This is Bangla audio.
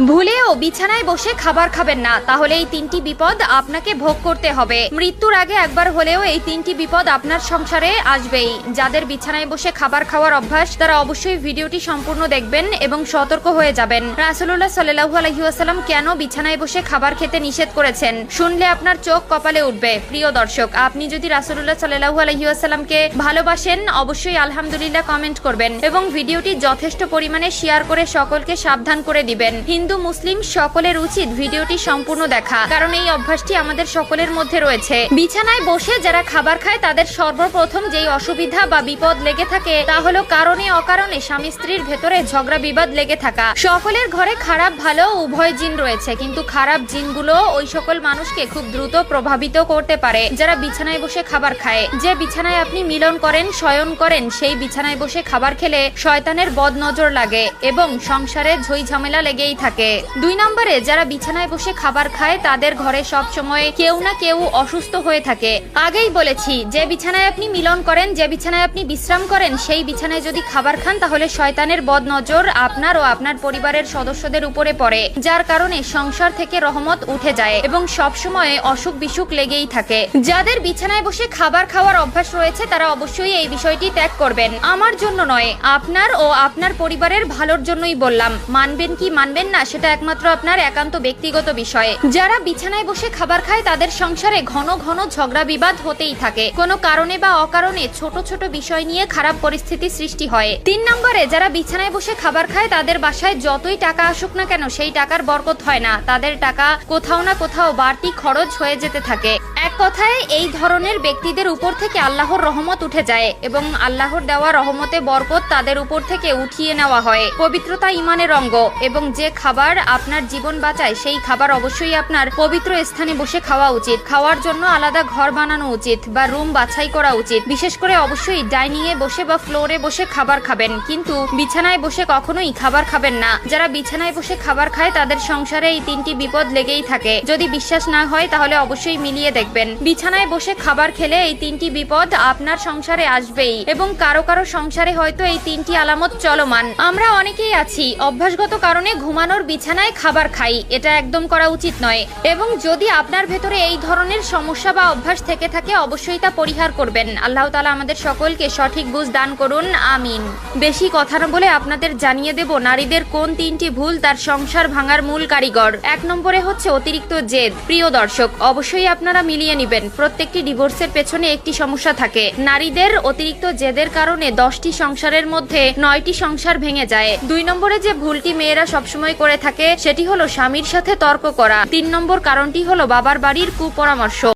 ভুলেও বিছানায় বসে খাবার খাবেন না, তাহলে এই তিনটি বিপদ আপনাকে ভোগ করতে হবে। মৃত্যুর আগে একবার হলেও এই তিনটি বিপদ আপনার সংসারে আসবেই। যাদের বিছানায় বসে খাবার খাওয়ার অভ্যাস, তারা অবশ্যই ভিডিওটি সম্পূর্ণ দেখবেন এবং সতর্ক হয়ে যাবেন। রাসুল্লাহ সাল্লাহু আলহিউসালাম কেন বিছানায় বসে খাবার খেতে নিষেধ করেছেন? শুনলে আপনার চোখ কপালে উঠবে। প্রিয় দর্শক, আপনি যদি রাসুল্লাহ সাল্লাহু আলহিউসালামকে ভালোবাসেন, অবশ্যই আলহামদুলিল্লাহ কমেন্ট করবেন এবং ভিডিওটি যথেষ্ট পরিমাণে শেয়ার করে সকলকে সাবধান করে দিবেন। হিন্দু, মুসলিম সকলের উচিত ভিডিওটি সম্পূর্ণ দেখা, কারণ এই অভ্যাসটি আমাদের সকলের মধ্যে রয়েছে। বিছানায় বসে যারা খাবার খায়, তাদের সর্বপ্রথম যেই অসুবিধা বা বিপদ লেগে থাকে, তা হলো কারণে অকারণে স্বামী স্ত্রীর ভেতরে ঝগড়া, বিবাদ লেগে থাকা। সকলের ঘরে খারাপ, ভালো উভয় জিন রয়েছে, কিন্তু খারাপ জিনগুলো ওই সকল মানুষকে খুব দ্রুত প্রভাবিত করতে পারে। যারা বিছানায় বসে খাবার খায়, যে বিছানায় আপনি মিলন করেন, শয়ন করেন, সেই বিছানায় বসে খাবার খেলে শয়তানের বদ নজর লাগে এবং সংসারে ঝই ঝামেলা লেগেই থাকে। দুই নম্বরে, যারা বিছানায় বসে খাবার খায়, তাদের ঘরে সব সময় কেউ না কেউ অসুস্থ হয়ে থাকে। আগেই বলেছি, যে বিছানায় আপনি মিলন করেন, যে বিছানায় আপনি বিশ্রাম করেন, সেই বিছানায় যদি খাবার খান, তাহলে শয়তানের বদ নজর আপনার ও আপনার পরিবারের সদস্যদের উপরে পড়ে, যার কারণে সংসার থেকে রহমত উঠে যায় এবং সব সময় অসুখ বিসুখ লেগেই থাকে। যাদের বিছানায় বসে খাবার খাওয়ার অভ্যাস রয়েছে, তারা অবশ্যই এই বিষয়টি ত্যাগ করবেন। আমার জন্য নয়, আপনার ও আপনার পরিবারের ভালোর জন্যই বললাম। মানবেন কি মানবেন না সেটা একমাত্র আপনার একান্ত ব্যক্তিগত বিষয়। যারা বিছানায় বসে খাবার খায়, তাদের সংসারে ঘন ঘন ঝগড়া বিবাদ হতেই থাকে। কোনো কারণে বা অকারণে ছোট ছোট বিষয় নিয়ে খারাপ পরিস্থিতি সৃষ্টি হয়। তিন নম্বরে, যারা বিছানায় বসে খাবার খায়, তাদের বাসায় যতই টাকা আসুক না কেন, সেই টাকার বরকত হয় না। তাদের টাকা কোথাও না কোথাও বাড়তি খরচ হয়ে যেতে থাকে। এক কথায়, এই ধরনের ব্যক্তিদের উপর থেকে আল্লাহর রহমত উঠে যায় এবং আল্লাহর দেওয়া রহমতে বরকত তাদের উপর থেকে উঠিয়ে নেওয়া হয়। পবিত্রতা ইমানের অঙ্গ এবং যে খাবার আপনার জীবন বাঁচায়, সেই খাবার অবশ্যই আপনার পবিত্র স্থানে বসে খাওয়া উচিত। খাওয়ার জন্য আলাদা ঘর বানানো উচিত বা রুম বাছাই করা উচিত। বিশেষ করে অবশ্যই ডাইনিং এ বসে বা ফ্লোরে বসে খাবার খাবেন। কিন্তু বিছানায় বসে কখনোই খাবার খাবেন না। যারা বিছানায় বসে খাবার খায়, তাদের সংসারে এই তিনটি বিপদ লেগেই থাকে। যদি বিশ্বাস না হয়, তাহলে অবশ্যই মিলিয়ে দেখবেন। বিছানায় বসে খাবার খেলে এই তিনটি বিপদ আপনার সংসারে আসবেই এবং কারও কারও সংসারে হয়তো এই তিনটি আলামত চলমান। আমরা অনেকেই আছি। অভ্যাসগত কারণে ঘুমানোর বিছানায় খাবার খাই, এটা একদম করা উচিত নয়। এবং যদি আপনার ভেতরে এই ধরনের সমস্যা বা অভ্যাস থেকে থাকে, অবশ্যই তা পরিহার করবেন। আল্লাহ তালা আমাদের সকলকে সঠিক বুঝ দান করুন, আমিন। বেশি কথা না বলে আপনাদের জানিয়ে দেব, নারীদের কোন তিনটি ভুল তার সংসার ভাঙার মূল কারিগর। এক নম্বরে হচ্ছে অতিরিক্ত জেদ। প্রিয় দর্শক, অবশ্যই আপনারা মিলিয়ে নেবেন। প্রত্যেকটি ডিভোর্সের পেছনে একটি সমস্যা থাকে। নারীদের অতিরিক্ত জেদের কারণে দশটি সংসারের মধ্যে নয়টি সংসার ভেঙে যায়। দুই নম্বরে যে ভুলটি মেয়েরা সবসময় করে থাকে, সেটি হলো স্বামীর সাথে তর্ক করা। তিন নম্বর কারণটি হলো বাবার বাড়ির কুপরামর্শ।